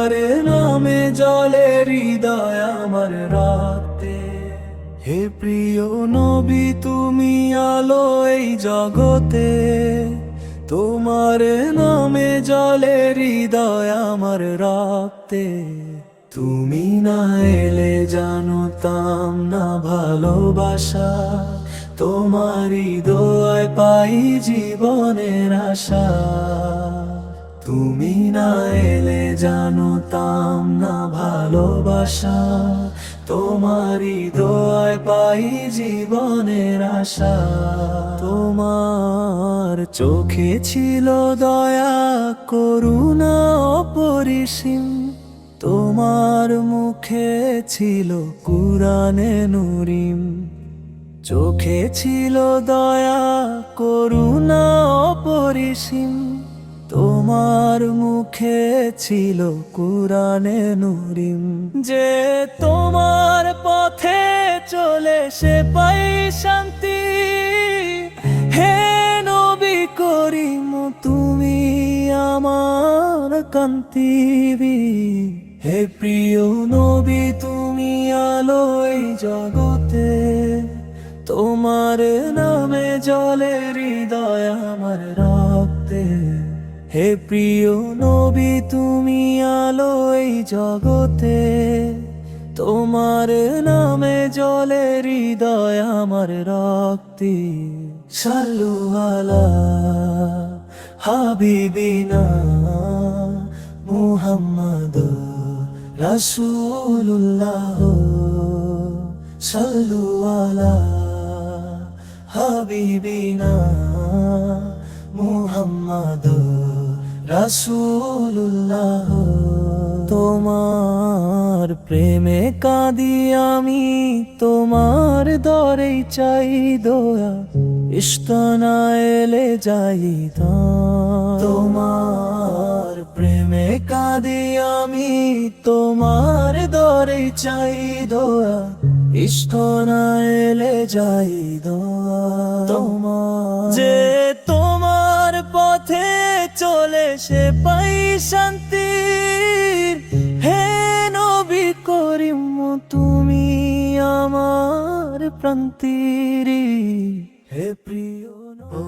তোমার নামে জলে হৃদয় আমার রাতে। হে প্রিয় নবী, তুমি আলো এই জগতে। তোমার নামে জলে হৃদয় আমার রাতে। তুমি না এলে জানতাম না ভালোবাসা। তোমারই দোয়ায় পাই জীবনের আশা। তুমি না এলে জানতাম না ভালোবাসা। তোমারই দোয়ায় পাই জীবনের আশা। তোমার চোখে ছিল দয়া, করুণা অপরিসীম তোমার মুখে ছিল কুরানে নুরিম। চোখে ছিল দয়া, করুণা অপরিসীম তোমার মুখে ছিল কুরানে নুরিম। যে তোমার পথে চলে সে পাই শান্তি। হে নবী করিম, তুমি আমার কান্তিবি। হে প্রিয় নবী, তুমি আলো এই জগতে। তোমার নামে জলে হৃদয় হে প্রিয় নবী, তুমি আলো এই জগতে, তোমার নামে জলে হৃদয় আমার রক্তি, সাল্লু আলা হাবিবিনা মুহাম্মদ রাসূলুল্লাহ, সাল্লু আলা হাবিবিনা মুহাম্মদ রাসূলুল্লাহ, তোমার প্রেমে কাঁদি আমি, তোমার দরেই চাই দোয়া ইস্তনা এলে যাই তোমার প্রেমে কাঁদি আমি, তোমার দরেই চাই দোয়া ইস্তনা এলে যাই দোয়া তোমার চলে সে পাই শান্তি হে নবী করিম তুমি আমার প্রান্তিরি হে প্রিয়। ও